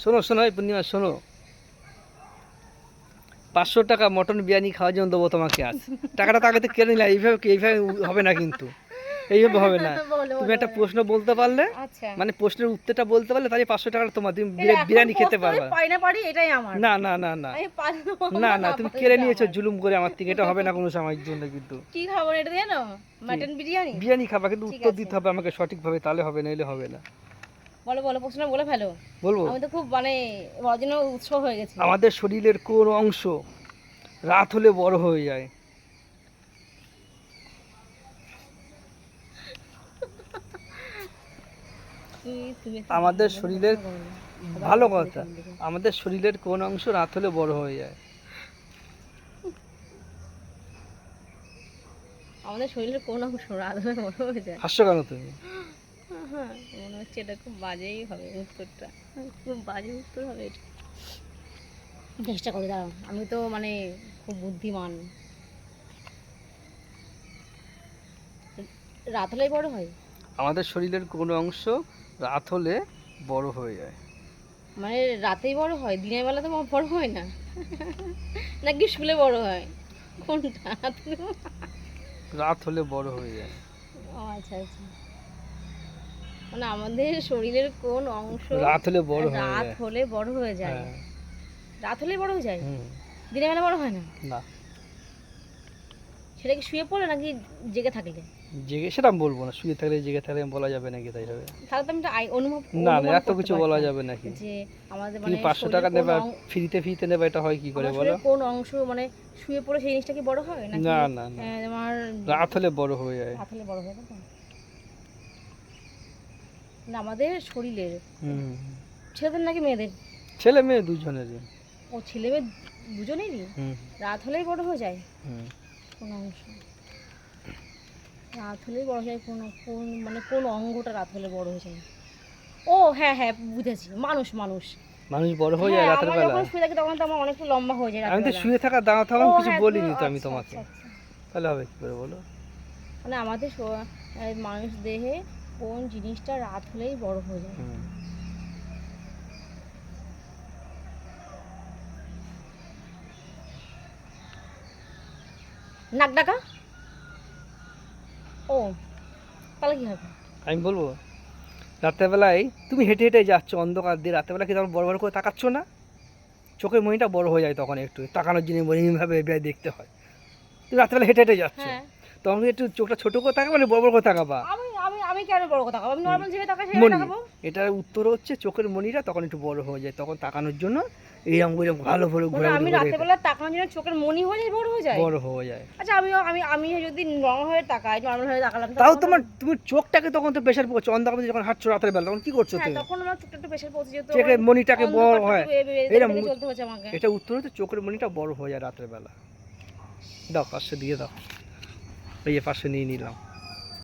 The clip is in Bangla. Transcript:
শোনো শোনো এই পূর্ণিমা শোনো। পাঁচশো টাকা মটন বিরিয়ানি খাওয়ার জন্য দেবো তোমাকে আজ। টাকাটা তাকে তো কেড়ে নিলে এইভাবে এইভাবে হবে না কিন্তু। এইভাবে হবে না। তুমি একটা প্রশ্ন বলতে পারলে আচ্ছা। মানে প্রশ্নের উত্তরটা বলতে পারলে তাহলে পাঁচশো টাকা তোমার তুমি বিরিয়ানি খেতে পারবে। না না না না না। না না তুমি কেড়ে নিয়েছো জুলুম করে আমার থেকে এটা হবে না কোনো সময়ের জন্য কিন্তু। কি খাব এটা জানো? মাটন বিরিয়ানি? বিরিয়ানি খাবা কিন্তু উত্তর দিতে হবে আমাকে সঠিকভাবে তাহলে হবে নইলে হবে না। বলো বলো প্রশ্ন বলে ফেলো। বলব? আমি তো খুব মানে বলার জন্য উৎস হয়ে গেছি। আমাদের শরীরের কোন অংশ রাত হলে বড় হয়ে যায়। আমাদের শরীরের ভালো কথা আমাদের শরীরের কোন অংশ রাত হলে বড় হয়ে যায়। আমাদের শরীরের কোন অংশ রাত হলে বড় হয়ে যায়? হাস্য কেন তুমি? হ্যাঁ। মনে হচ্ছে এটা খুব বাজেই হবে উত্তরটা। খুব বাজে উত্তর হবে এটা। চেষ্টা করে দাঁড়াও। আমি তো মানে খুব বুদ্ধিমান। রাত হলেই বড় হয়? আমাদের শরীরের কোন অংশ রাত হলে বড় হয়ে যায়। মানে রাতেই বড় হয় দিনের বেলা তো বড় হয় না। নাকি স্কুলে বড় হয়? কোনটা? রাত হলে বড় হয়ে যায়। ও আচ্ছা আচ্ছা। মানে আমাদের শরীরের কোন অংশ রাত হলে বড় হয়ে রাত হলে বড় হয়ে যায়। হ্যাঁ। রাত হলেই বড় হয়ে যায়? দিনের বেলা বড় হয় না? না। সেটা কি শুয়ে পড়ে নাকি জেগে থাকলে? জেগে সেটা আমি বলব না। শুয়ে থাকলে জেগে থাকলে বলা যাবে নাকি তাই হবে? তাহলে তো আমি আই- অনুভব না না এত কিছু বলা যাবে নাকি? যে আমাদের মানে পাঁচশো শরীরের টাকা কোন নেবে ফ্রিতে ফ্রিতে নেবে এটা হয় কি করে বলো? কোন অংশ মানে শুয়ে পড়ে সেই জিনিসটা কি বড় হয় নাকি না না না। আহ, তোমার রাত হলে বড় হয়ে যায়। রাত হলে বড় হয় তো? না আমাদের শরীরের। ছেলেদের নাকি মেয়েদের? ছেলে মেয়ে দুজনেরই। ও ছেলে মেয়ে দুজনেরই? রাত হলেই বড় হয়ে যায়? হুম। কোন অংশ। রাত হলেই বড় হয়ে যায় কোন কোন মানে কোন অঙ্গটা রাত হলে বড় হয়ে যায়? ও হ্যাঁ হ্যাঁ বুঝেছি। মানুষ মানুষ। মানুষ বড় হয়ে যায় হ্যাঁ, রাতের বেলা? যখন শুয়ে থাকি তখন তো আমার অনেকটা লম্বা হয়ে যায় আমি তো শুয়ে থাকা দাঁড়া থাকা ও, কিছু হ্যাঁ, বলিনি তো আমি আচ্ছা, তোমাকে। আচ্ছা, আচ্ছা। তাহলে হবে কি করে বলো? মানে আমাদের মানুষ দেহে কোন জিনিসটা রাত হলেই বড় হয়ে যায়। নাক ডাকা? ও তাহলে কি হবে? আমি বলব রাত্রেবেলায় তুমি হেঁটে হেঁটে যাচ্ছ অন্ধকার দিয়ে রাত্রেবেলা কি তখন বড় বড় করে তাকাচ্ছ না? চোখের মনিটা বড় হয়ে যায় তখন একটু তাকানোর জন্য মনিভাবে এভাবে দেখতে হয়। তুমি রাত্রেবেলা হেঁটে হেঁটে যাচ্ছ। হ্যাঁ। তখন একটু চোখটা ছোট করে তাকাবে মানে বড় বড় করে তাকাবা? আমি কেন বড় কথা আমি নর্মাল যেভাবে তাকাই সেভাবে তাকাবো। এটার উত্তর হচ্ছে চোখের মনিটা তখন একটু বড় হয়ে যায় তখন তাকানোর জন্য এইরকম করে ভালো মানে ঘোরা আমি রাতের বেলা তাকানোর জন্য চোখের মনি হয়ে যায় বড় হয়ে যায়। বড় হয়ে যায়। আচ্ছা আমি আমি আমি যদি নর্মাল হয়ে তাকাই নর্মাল হয়ে তাকালাম তাও তোমার তুমি চোখটাকে তখন তো প্রেশার পড়ছো অন্ধকার যখন হাঁটছো রাতের বেলা তখন কি করছ হ্যাঁ তুমি? তখন আমার চোখটা একটু প্রেশার পড়ছে যেহেতু চোখের মনিটাকে বড় হয়। চলতে হচ্ছে আমাকে। এটা উত্তর হচ্ছে চোখের মনিটা বড় হয়ে যায় রাতের বেলা। দাও পাঁচশো দিয়ে দাও। এই যে পাঁচশো নিয়ে নিলাম।